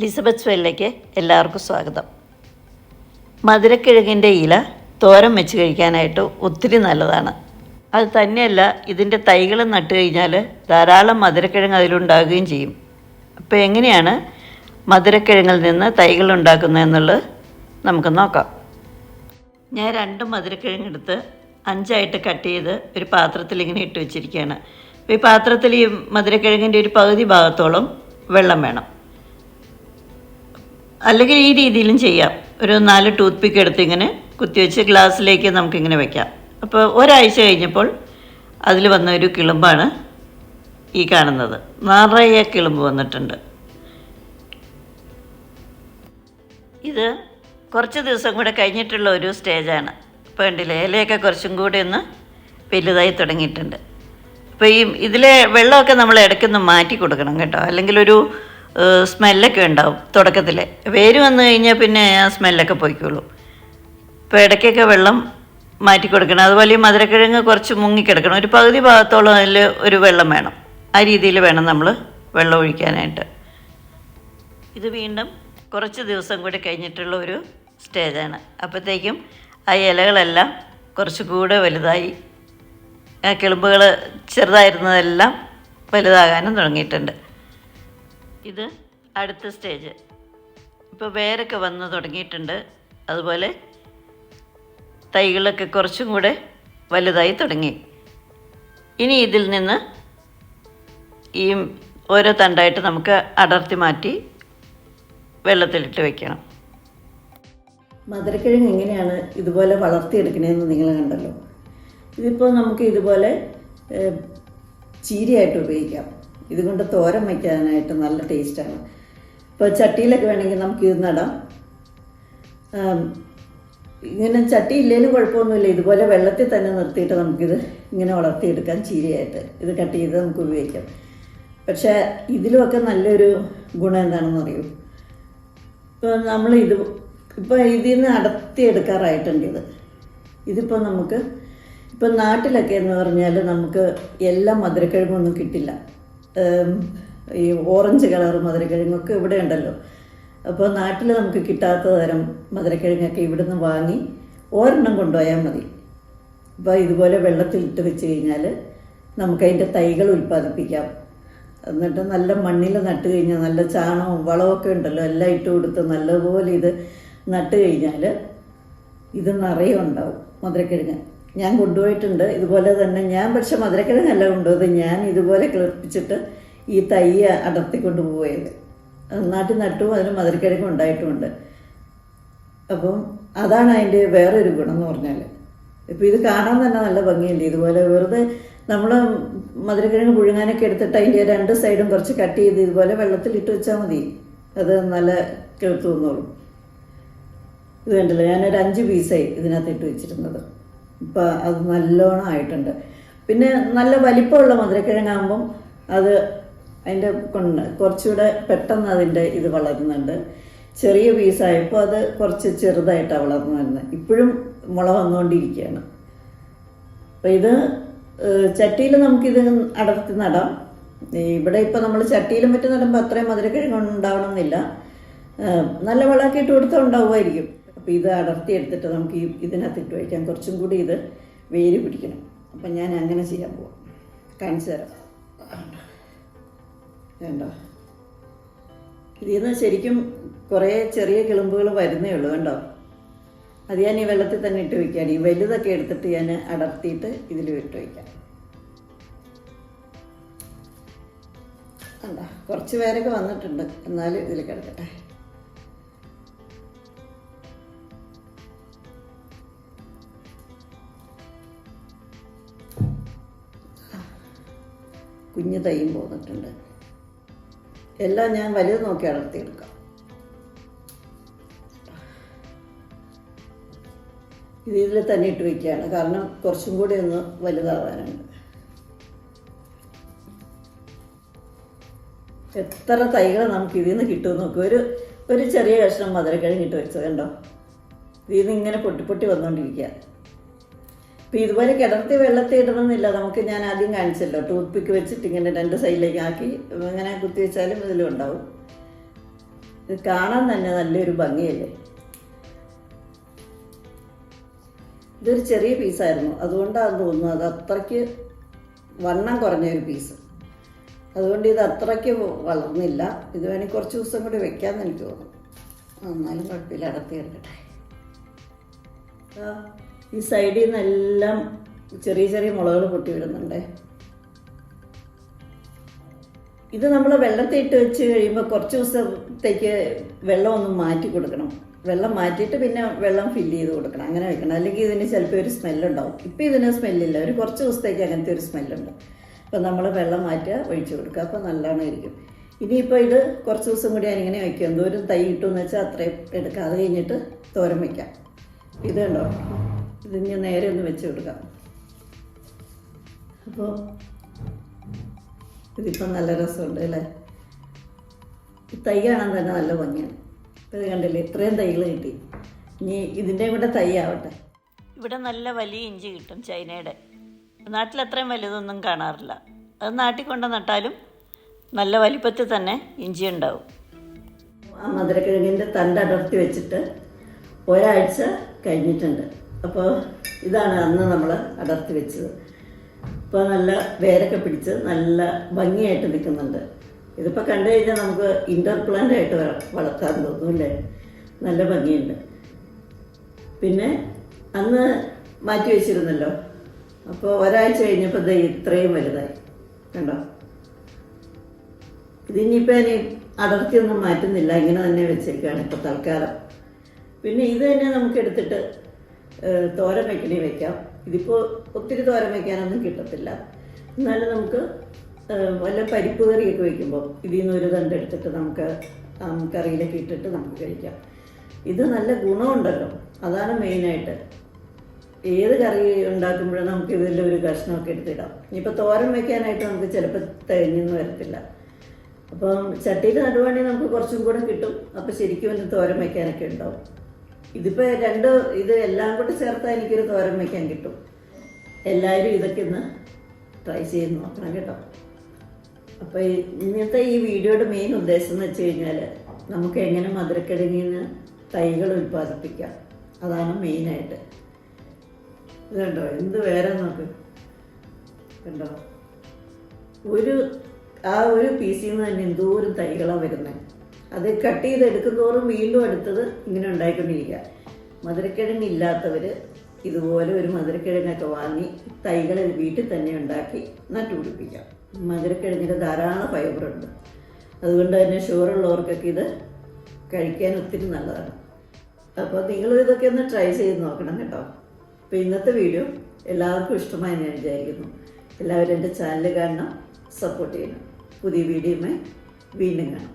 ലിസബത്ത് സ്വെല്ലേക്ക് എല്ലാവർക്കും സ്വാഗതം. മധുരക്കിഴങ്ങിന്റെ ഇല തോരൻ വെച്ച് കഴിക്കാനായിട്ട് ഒത്തിരി നല്ലതാണ്. അത് തന്നെയല്ല ഇതിന്റെ തൈകൾ നട്ട് കഴിഞ്ഞാൽ ധാരാളം മധുരക്കിഴങ്ങ് അതിലുണ്ടാകുകയും ചെയ്യും. അപ്പോൾ എങ്ങനെയാണ് മധുരക്കിഴങ്ങിൽ നിന്ന് തൈകൾ ഉണ്ടാക്കുന്നതെന്നുള്ളത് നമുക്ക് നോക്കാം. ഞാൻ രണ്ട് മധുരക്കിഴങ്ങ് എടുത്ത് അഞ്ചായിട്ട് കട്ട് ചെയ്ത് ഒരു പാത്രത്തിൽ ഇങ്ങനെ ഇട്ട് വെച്ചിരിക്കുകയാണ്. അപ്പോൾ ഈ പാത്രത്തിൽ ഈ മധുരക്കിഴങ്ങിന്റെ ഒരു പകുതി ഭാഗത്തോളം വെള്ളം വേണം. അല്ലെങ്കിൽ ഈ രീതിയിലും ചെയ്യാം. ഒരു നാല് ടൂത്ത് പിക്ക് എടുത്ത് ഇങ്ങനെ കുത്തിവെച്ച് ഗ്ലാസ്സിലേക്ക് നമുക്കിങ്ങനെ വെക്കാം. അപ്പോൾ ഒരാഴ്ച കഴിഞ്ഞപ്പോൾ അതിൽ വന്ന ഒരു കിളുമ്പാണ് ഈ കാണുന്നത്. നിറയെ കിളുമ്പ് വന്നിട്ടുണ്ട്. ഇത് കുറച്ച് ദിവസം കൂടെ കഴിഞ്ഞിട്ടുള്ള ഒരു സ്റ്റേജാണ്. ഇപ്പോൾ ഉണ്ടല്ലേ ഇലയൊക്കെ കുറച്ചും കൂടി ഒന്ന് വലുതായി തുടങ്ങിയിട്ടുണ്ട്. അപ്പോൾ ഈ ഇതിലെ വെള്ളമൊക്കെ നമ്മൾ ഇടയ്ക്കൊന്ന് മാറ്റി കൊടുക്കണം കേട്ടോ. അല്ലെങ്കിൽ ഒരു സ്മെല്ലൊക്കെ ഉണ്ടാവും തുടക്കത്തിൽ വേര് വന്നു കഴിഞ്ഞാൽ പിന്നെ ആ സ്മെല്ലൊക്കെ പോയിക്കോളൂ. ഇപ്പോൾ ഇടയ്ക്കൊക്കെ വെള്ളം മാറ്റി കൊടുക്കണം. അതുപോലെ ഈ മധുരക്കിഴങ്ങ് കുറച്ച് മുങ്ങിക്കിടക്കണം ഒരു പകുതി ഭാഗത്തോളം അതിൽ ഒരു വെള്ളം വേണം. ആ രീതിയിൽ വേണം നമ്മൾ വെള്ളം ഒഴിക്കാനായിട്ട്. ഇത് വീണ്ടും കുറച്ച് ദിവസം കൂടി കഴിഞ്ഞിട്ടുള്ള ഒരു സ്റ്റേജാണ്. അപ്പോഴത്തേക്കും ആ ഇലകളെല്ലാം കുറച്ചുകൂടെ വലുതായി കിളുമ്പുകൾ ചെറുതായിരുന്നതെല്ലാം വലുതാകാനും തുടങ്ങിയിട്ടുണ്ട്. ഇത് അടുത്ത സ്റ്റേജ് ഇപ്പോൾ വേരൊക്കെ വന്ന് തുടങ്ങിയിട്ടുണ്ട്. അതുപോലെ തൈകളൊക്കെ കുറച്ചും കൂടെ വലുതായി തുടങ്ങി. ഇനി ഇതിൽ നിന്ന് ഈ ഓരോ തണ്ടായിട്ട് നമുക്ക് അടർത്തി മാറ്റി വെള്ളത്തിലിട്ട് വെക്കണം. മധുരക്കിഴങ്ങ് എങ്ങനെയാണ് ഇതുപോലെ വളർത്തിയെടുക്കണതെന്ന് നിങ്ങൾ കണ്ടല്ലോ. ഇതിപ്പോൾ നമുക്ക് ഇതുപോലെ ചീരയായിട്ട് ഉപയോഗിക്കാം. ഇതുകൊണ്ട് തോരൻ വയ്ക്കാനായിട്ട് നല്ല ടേസ്റ്റാണ്. ഇപ്പോൾ ചട്ടിയിലൊക്കെ വേണമെങ്കിൽ നമുക്ക് ഇത് നടാം. ഇങ്ങനെ ചട്ടി ഇല്ലേലും കുഴപ്പമൊന്നുമില്ല. ഇതുപോലെ വെള്ളത്തിൽ തന്നെ നിർത്തിയിട്ട് നമുക്കിത് ഇങ്ങനെ വളർത്തിയെടുക്കാം ചീരയായിട്ട്. ഇത് കട്ട് ചെയ്ത് നമുക്ക് ഉപയോഗിക്കാം. പക്ഷേ ഇതിലുമൊക്കെ നല്ലൊരു ഗുണം എന്താണെന്ന് അറിയൂ? ഇപ്പോൾ നമ്മൾ ഇത് ഇപ്പോൾ ഇതിൽ നിന്ന് അടർത്തിയെടുക്കാറായിട്ടുണ്ട് ഇത്. ഇതിപ്പോൾ നമുക്ക് ഇപ്പം നാട്ടിലൊക്കെ എന്ന് പറഞ്ഞാൽ നമുക്ക് എല്ലാ മധുരക്കിഴങ്ങൊന്നും കിട്ടില്ല. ഈ ഓറഞ്ച് കളർ മധുരക്കിഴങ്ങൊക്കെ ഇവിടെ ഉണ്ടല്ലോ. അപ്പോൾ നാട്ടിൽ നമുക്ക് കിട്ടാത്ത തരം മധുരക്കിഴങ്ങൊക്കെ ഇവിടുന്ന് വാങ്ങി ഒരെണ്ണം കൊണ്ടുപോയാൽ മതി. അപ്പോൾ ഇതുപോലെ വെള്ളത്തിലിട്ട് വെച്ച് കഴിഞ്ഞാൽ നമുക്കതിന്റെ തൈകൾ ഉൽപ്പാദിപ്പിക്കാം. എന്നിട്ട് നല്ല മണ്ണിൽ നട്ട് കഴിഞ്ഞാൽ നല്ല ചാണകവും വളമൊക്കെ ഉണ്ടല്ലോ എല്ലാം ഇട്ട് കൊടുത്ത് നല്ലതുപോലെ ഇത് നട്ട് കഴിഞ്ഞാൽ ഇത് നിറയെ ഉണ്ടാവും മധുരക്കിഴങ്ങ്. ഞാൻ കൊണ്ടുപോയിട്ടുണ്ട്. ഇതുപോലെ തന്നെ ഞാൻ പക്ഷെ മധുരക്കിഴങ്ങല്ല കൊണ്ടുപോയത്. ഞാൻ ഇതുപോലെ കിളിപ്പിച്ചിട്ട് ഈ തൈ അടർത്തിക്കൊണ്ട് പോയത് നാട്ടിൽ നട്ടും അതിന് മധുരക്കിഴങ്ങ് ഉണ്ടായിട്ടുമുണ്ട് അപ്പം അതാണ് അതിന്റെ വേറൊരു ഗുണം എന്ന് പറഞ്ഞാൽ. ഇപ്പം ഇത് കാണാൻ തന്നെ നല്ല ഭംഗിയുണ്ട്. ഇതുപോലെ വെറുതെ നമ്മൾ മധുരക്കിഴങ്ങ് പുഴുങ്ങാനൊക്കെ എടുത്തിട്ട് അതിന്റെ രണ്ട് സൈഡും കുറച്ച് കട്ട് ചെയ്ത് ഇതുപോലെ വെള്ളത്തിലിട്ട് വെച്ചാൽ മതി. അത് നല്ല കിളുത്തു വന്നോളും ഇത് കണ്ടില്ല? ഞാനൊരു അഞ്ച് പീസായി ഇതിനകത്ത് ഇട്ട് വെച്ചിരുന്നത്. ഇപ്പം അത് നല്ലോണം ആയിട്ടുണ്ട്. പിന്നെ നല്ല വലിപ്പമുള്ള മധുരക്കിഴങ്ങാകുമ്പം അത് അതിന്റെ കുറച്ചുകൂടെ പെട്ടെന്ന് അതിന്റെ ഇത് വളരുന്നുണ്ട്. ചെറിയ പീസായപ്പോൾ അത് കുറച്ച് ചെറുതായിട്ടാണ് വളർന്നു വരുന്നത് ഇപ്പോഴും മുള വന്നുകൊണ്ടിരിക്കുകയാണ്. അപ്പോൾ ഇത് ചട്ടിയിൽ നമുക്കിത് അടർത്തി നടാം. ഇവിടെ ഇപ്പോൾ നമ്മൾ ചട്ടിയിലും മറ്റും നടുമ്പോൾ അത്രയും മധുരക്കിഴങ്ങ് ഉണ്ടാവണമെന്നില്ല നല്ല വളമൊക്കെ ഇട്ട് കൊടുത്താൽ ഉണ്ടാവുമായിരിക്കും. അപ്പോൾ ഇത് അടർത്തി എടുത്തിട്ട് നമുക്ക് ഈ ഇതിനകത്ത് ഇട്ട് വയ്ക്കാം. കുറച്ചും കൂടി ഇത് വേര് പിടിക്കണം. അപ്പം ഞാൻ അങ്ങനെ ചെയ്യാൻ പോവാം. കാണിച്ചു തരാം. വേണ്ട. ഇതിൽ നിന്ന് ശരിക്കും കുറേ ചെറിയ കിളുമ്പുകൾ വരുന്നേ ഉള്ളൂ കണ്ടോ? അത് ഞാൻ ഈ വെള്ളത്തിൽ തന്നെ ഇട്ട് വയ്ക്കുകയാണ്. ഈ വലുതൊക്കെ എടുത്തിട്ട് ഞാൻ അടർത്തിയിട്ട് ഇതിൽ ഇട്ട് വയ്ക്കാം. കണ്ടോ? കുറച്ച് പേരൊക്കെ വന്നിട്ടുണ്ട്. എന്നാലും ഇതിൽ കിടക്കട്ടെ. കുഞ്ഞു തൈയും പോന്നിട്ടുണ്ട്. എല്ലാം ഞാൻ വലുത് നോക്കി അടർത്തിയെടുക്കാം ഇത് ഇതിൽ തന്നെ ഇട്ട് വയ്ക്കുകയാണ് കാരണം കുറച്ചും കൂടി ഒന്ന് വലുതാവാനുണ്ട്. എത്ര തൈകൾ നമുക്ക് ഇതിൽ നിന്ന് കിട്ടുമെന്ന് നോക്കും. ഒരു ഒരു ചെറിയ കഷ്ണം മധുരക്കിഴങ്ങ് ഇട്ട് വെച്ചത് കണ്ടോ? ഇതിൽ നിന്ന് ഇങ്ങനെ പൊട്ടി പൊട്ടി വന്നുകൊണ്ടിരിക്കുക ഇപ്പം ഇതുപോലെ കിടർത്തി വെള്ളത്തിൽ ഇടണമെന്നില്ല. നമുക്ക് ഞാൻ ആദ്യം കാണിച്ചല്ലോ. ടൂത്ത് പിക്ക് വെച്ചിട്ട് ഇങ്ങനെ രണ്ട് സൈഡിലേക്ക് ആക്കി ഇങ്ങനെ കുത്തി വെച്ചാലും ഇതിലും ഉണ്ടാവും. ഇത് കാണാൻ തന്നെ നല്ലൊരു ഭംഗിയല്ലേ? ഇതൊരു ചെറിയ പീസായിരുന്നു. അതുകൊണ്ടാണെന്ന് തോന്നുന്നു അത് അത്രയ്ക്ക് വണ്ണം കുറഞ്ഞ ഒരു പീസ്. അതുകൊണ്ട് ഇത് അത്രയ്ക്ക് വളർന്നില്ല. ഇത് വേണമെങ്കിൽ കുറച്ച് ദിവസം കൂടി വെക്കാമെന്ന് എനിക്ക് തോന്നുന്നു. എന്നാലും കുഴപ്പമില്ല അടത്തി എടുക്കട്ടെ. ആ, ഈ സൈഡിൽ നിന്നെല്ലാം ചെറിയ ചെറിയ മുളകൾ പൊട്ടി വിടുന്നുണ്ട് ഇത് നമ്മൾ വെള്ളത്തിൽ ഇട്ട് വെച്ച് കഴിയുമ്പോൾ കുറച്ച് ദിവസത്തേക്ക് വെള്ളം ഒന്ന് മാറ്റി കൊടുക്കണം. വെള്ളം മാറ്റിയിട്ട് പിന്നെ വെള്ളം ഫില്ല് ചെയ്ത് കൊടുക്കണം. അങ്ങനെ വെക്കണം. അല്ലെങ്കിൽ ഇതിന് ചിലപ്പോൾ ഒരു സ്മെല്ലുണ്ടാവും ഇപ്പം ഇതിന് സ്മെല്ലില്ല ഒരു കുറച്ച് ദിവസത്തേക്ക് അങ്ങനത്തെ ഒരു സ്മെല്ലുണ്ട് അപ്പം നമ്മൾ വെള്ളം മാറ്റുക ഒഴിച്ചു കൊടുക്കുക. അപ്പോൾ നല്ലോണം ഇരിക്കും ഇനിയിപ്പോൾ ഇത് കുറച്ച് ദിവസം കൂടി ഞാനിങ്ങനെ വയ്ക്കും എന്തോരം തൈ കിട്ടുമെന്ന് വെച്ചാൽ അത്രയും എടുക്കാം. അത് കഴിഞ്ഞിട്ട് തോരൻ വയ്ക്കാം ഇത് കണ്ടോ? ഇതിന് നേരെ ഒന്ന് വെച്ച് കൊടുക്കാം. അപ്പോൾ ഇതിപ്പം നല്ല രസമുണ്ട് അല്ലേ? തൈയാണെന്ന് തൈ കാണാൻ തന്നെ നല്ല ഭംഗിയാണ്. ഇപ്പോൾ ഇത് കണ്ടില്ലേ? ഇത്രയും തൈകൾ കിട്ടി. ഇനി ഇതിന്റെ കൂടെ തൈ ആവട്ടെ. ഇവിടെ നല്ല വലിയ ഇഞ്ചി കിട്ടും ചൈനയുടെ. നാട്ടിൽ അത്രയും വലുതൊന്നും കാണാറില്ല. അത് നാട്ടിൽ കൊണ്ട് നട്ടാലും നല്ല വലിപ്പത്തിൽ തന്നെ ഇഞ്ചി ഉണ്ടാവും. ആ മധുരക്കിഴങ്ങിന്റെ തണ്ട് അടർത്തി വെച്ചിട്ട് ഒരാഴ്ച കഴിഞ്ഞിട്ടുണ്ട്. അപ്പോൾ ഇതാണ് അന്ന് നമ്മൾ അടർത്തി വെച്ചത്. ഇപ്പോൾ നല്ല വേരൊക്കെ പിടിച്ച് നല്ല ഭംഗിയായിട്ട് നിൽക്കുന്നുണ്ട്. ഇതിപ്പോൾ കണ്ടു കഴിഞ്ഞാൽ നമുക്ക് ഇൻഡോർ പ്ലാന്റ് ആയിട്ട് വളർത്താൻ തോന്നും അല്ലേ? നല്ല ഭംഗിയുണ്ട്. പിന്നെ അന്ന് മാറ്റി വെച്ചിരുന്നല്ലോ? അപ്പോൾ ഒരാഴ്ച കഴിഞ്ഞപ്പോൾ ദേ ഇത്രയും വലുതായി. കണ്ടോ? ഇതിനിപ്പോൾ ഇനി അടർത്തിയൊന്നും മാറ്റുന്നില്ല. ഇങ്ങനെ തന്നെ വെച്ചേക്കാണ് ഇപ്പോൾ തൽക്കാലം. പിന്നെ ഇത് തന്നെ നമുക്ക് എടുത്തിട്ട് തോരൻ വെക്കണി വെക്കാം. ഇതിപ്പോൾ ഒത്തിരി തോരൻ വയ്ക്കാനൊന്നും കിട്ടത്തില്ല. എന്നാലും നമുക്ക് വല്ല പരിപ്പ് കറിയൊക്കെ വയ്ക്കുമ്പോൾ ഇതിൽ നിന്ന് ഒരു തണ്ടെടുത്തിട്ട് നമുക്ക് കറിയിലൊക്കെ ഇട്ടിട്ട് നമുക്ക് കഴിക്കാം. ഇത് നല്ല ഗുണമുണ്ടല്ലോ. അതാണ് മെയിനായിട്ട്. ഏത് കറി ഉണ്ടാക്കുമ്പോഴും നമുക്ക് ഇതിൽ ഒരു കഷ്ണമൊക്കെ എടുത്തിടാം. ഇനിയിപ്പോൾ തോരൻ വെക്കാനായിട്ട് നമുക്ക് ചിലപ്പോൾ തികഞ്ഞൊന്നും വരത്തില്ല. അപ്പം ചട്ടിയിൽ നടുവാണെങ്കിൽ നമുക്ക് കുറച്ചും കൂടെ കിട്ടും. അപ്പോൾ ശരിക്കും ഒന്ന് തോരൻ വയ്ക്കാനൊക്കെ ഉണ്ടാവും. ഇതിപ്പോൾ രണ്ട് ഇത് എല്ലാം കൂടി ചേർത്താൽ എനിക്കൊരു തോരൻ വയ്ക്കാൻ കിട്ടും. എല്ലാവരും ഇതൊക്കെ ഒന്ന് ട്രൈ ചെയ്ത് നോക്കണം കേട്ടോ. അപ്പോൾ ഇന്നത്തെ ഈ വീഡിയോയുടെ മെയിൻ ഉദ്ദേശം എന്ന് വെച്ച് കഴിഞ്ഞാൽ നമുക്ക് എങ്ങനെ മധുരക്കിഴങ്ങിൽ നിന്ന് തൈകൾ ഉൽപ്പാദിപ്പിക്കാം. അതാണ് മെയിനായിട്ട് ഇതുണ്ടോ എന്ത് വേറെ നമുക്ക് കണ്ടോ? ഒരു ആ ഒരു പീസിൽ നിന്ന് തന്നെ എന്തോരം തൈകളാണ് വരുന്നത് അത് കട്ട് ചെയ്ത് എടുക്കുന്നതോറും വീണ്ടും അടുത്തത് ഇങ്ങനെ ഉണ്ടായിക്കൊണ്ടിരിക്കുക. മധുരക്കിഴങ്ങ് ഇല്ലാത്തവർ ഇതുപോലെ ഒരു മധുരക്കിഴങ്ങൊക്കെ വാങ്ങി തൈകൾ വീട്ടിൽ തന്നെ ഉണ്ടാക്കി നട്ടുപിടിപ്പിക്കാം മധുരക്കിഴങ്ങിന്റെ ധാരാളം ഫൈബറുണ്ട് അതുകൊണ്ട് തന്നെ ഷുഗറുള്ളവർക്കൊക്കെ ഇത് കഴിക്കാൻ ഒത്തിരി നല്ലതാണ്. അപ്പോൾ നിങ്ങൾ ഇതൊക്കെ ഒന്ന് ട്രൈ ചെയ്ത് നോക്കണം കേട്ടോ. അപ്പോൾ ഇന്നത്തെ വീഡിയോ എല്ലാവർക്കും ഇഷ്ടമായി ഞാൻ വിചാരിക്കുന്നു. എല്ലാവരും എന്റെ ചാനൽ കാണണം സപ്പോർട്ട് ചെയ്യണം. പുതിയ വീഡിയോയുമായി വീണ്ടും കാണാം.